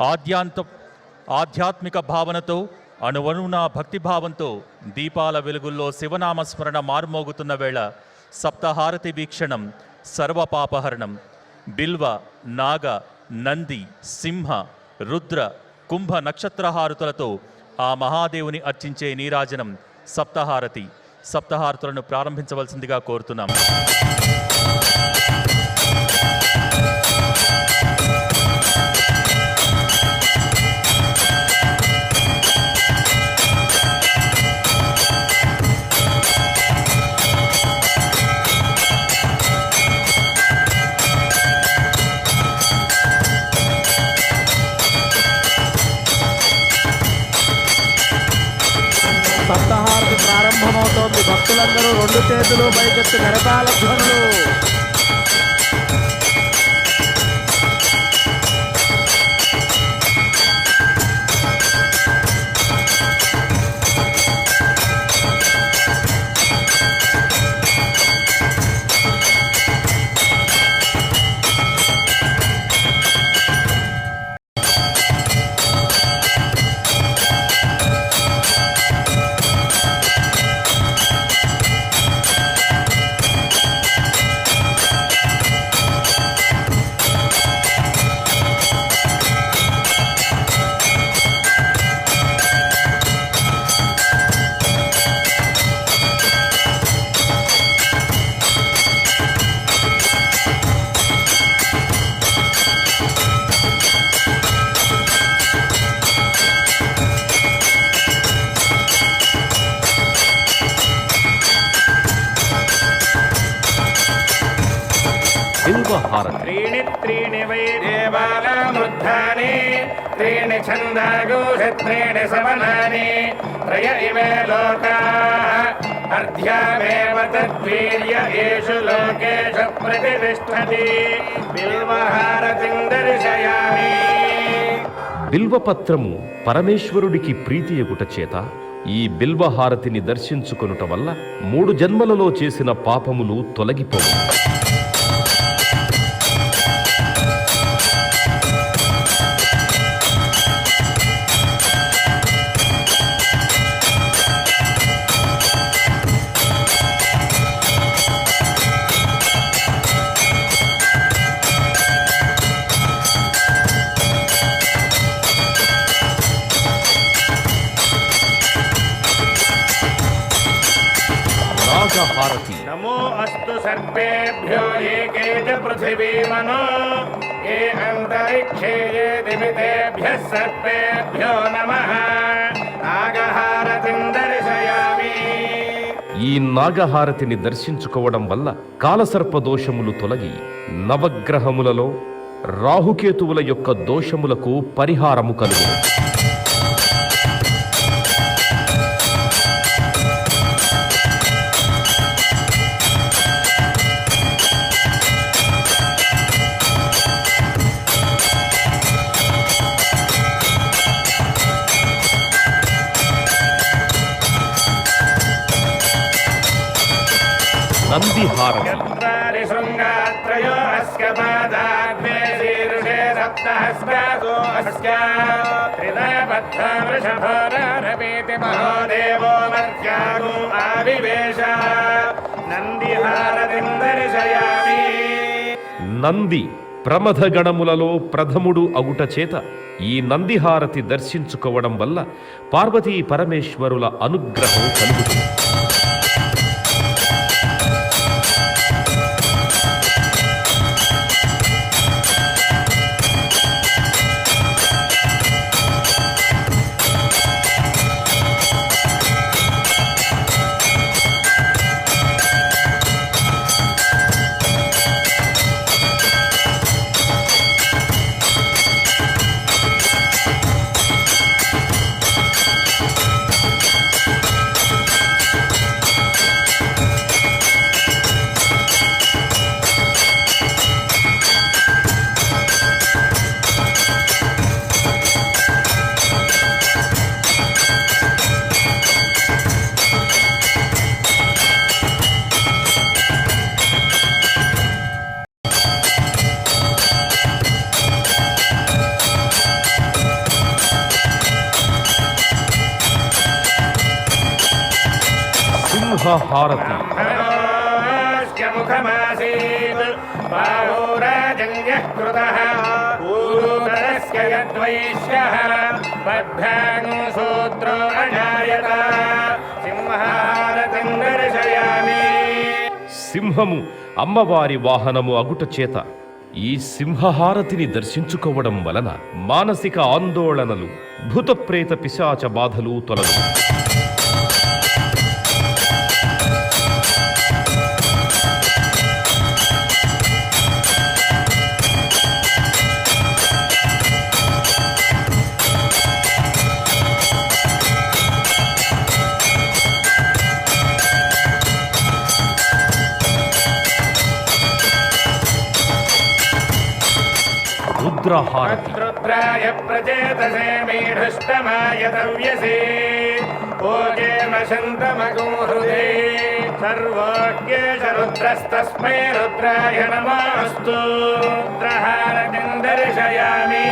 ఆద్యాంత ఆధ్యాత్మిక భావనతో అణువణువున భక్తిభావంతో దీపాల వెలుగుల్లో శివనామస్మరణ మార్మోగుతున్న వేళ సప్తహారతి వీక్షణం సర్వపాపహరణం. బిల్వ నాగ నంది సింహ రుద్ర కుంభ నక్షత్రహారతులతో ఆ మహాదేవుని అర్చించే నీరాజనం సప్తహారతి. సప్తహారతులను ప్రారంభించవలసిందిగా కోరుతున్నాం. భక్తులందరూ రెండు చేతులు పైకెత్తి కరతాళ ధ్వనులు. त्रीणि त्रीणि वै देवानामृद्धानि त्रीणि छन्दागोष त्रीणि सवनानि त्रय इमे लोकाः अर्ध्यामेव तद्वीर्य येषु लोकेषु प्रतिष्ठति बिल्वहारतिं दर्शयामि బిల్వపత్రము పరమేశ్వరుడికి ప్రీతి ఎగుట చేత ఈ బిల్వహారతిని దర్శించుకొనుట వల్ల మూడు జన్మలలో చేసిన పాపములు తొలగిపోవు హారతి నమో అస్తు సర్వేభ్యో ఏకే చ ఏ అంతరిక్షే సర్వేభ్యో నాగహారతిం దర్శయామి. ఈ నాగహారతిని దర్శించుకోవడం వల్ల కాలసర్ప దోషములు తొలగి నవగ్రహములలో రాహుకేతువుల యొక్క దోషములకు పరిహారము కలుగుతుంది నందిహారం ృషభరవేతి గణములలో నంది ప్రథముడు అగుట చేత ఈ నందిహారతి దర్శించుకోవడం వల్ల పార్వతీ పరమేశ్వరుల అనుగ్రహం కలుగుతుంది. హారతి. సింహము అమ్మవారి వాహనము అగుట చేత ఈ సింహహారతిని దర్శించుకోవడం వలన మానసిక ఆందోళనలు భూతప్రేత పిశాచ బాధలు తొలగు ప్రచేతసే హృదే రుద్రస్తస్మై రుద్రాయ రుద్రహారతిం దర్శయామి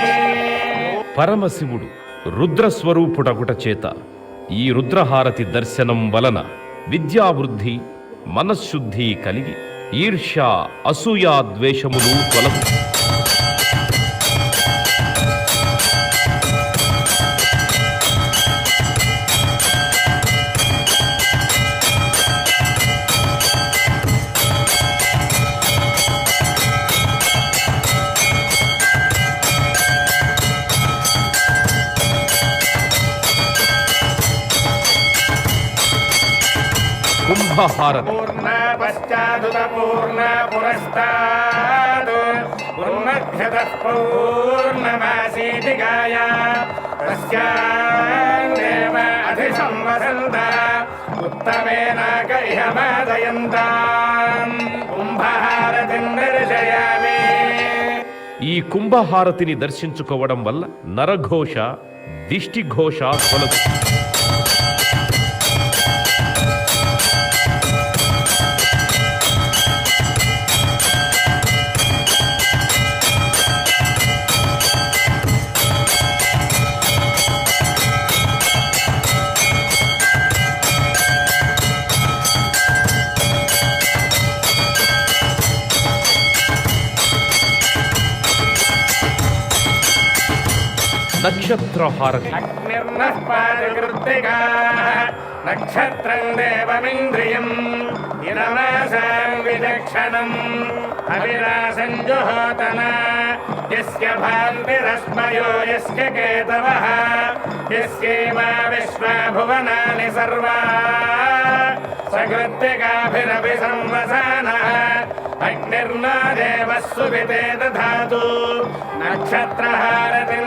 పరమశివుడు రుద్రస్వరూపుడగుట చేత ఈ రుద్రహారతి దర్శనం వలన విద్యావృద్ధి మనశ్శుద్ధి కలిగి ఈర్ష్య అసూయా ద్వేషములు తొలగు. మహాభారతం అధిసంవసంత ఉత్తమేనాక ఇహ మాదయంతా కుంభహారతిం దర్శయామి. ఈ కుంభహారతిని దర్శించుకోవడం వల్ల నరఘోష దిష్టిఘోష తొలగుతుంది నక్షత్రహారతి. నక్షత్రం దేవమింద్రియం ఇరమాసాం విచక్షణం అవిరాసం జుహోతన యస్య భాంతిరస్మయో యస్య కేతవः యస్యేమా విశ్వా భువనాని సర్వా సకృత్తికాభిరపి సంవసానः అగ్నిర్నా దేవः దధాతు నక్షత్రహారతిం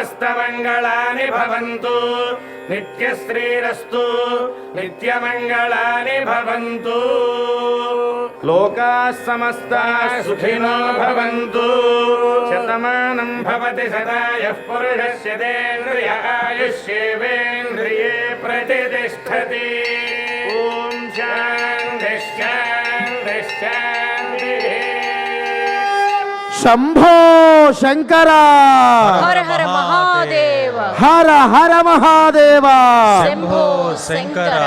సమస్తమంగళాని భవంతు. నిత్యశ్రీరస్తు నిత్యమంగళాని భవంతు. లోకా సమస్తా సుఖినో భవంతు. శతమానం భవతి శతాయః పురుషస్య దేంద్రియ ఆయుష్యేవేంద్రియే ప్రతిష్టతి. ఓం శాంతి. శంభో శంకర. హర హర మహాదేవ. హర హర మహాదేవ. శంభో శంకర.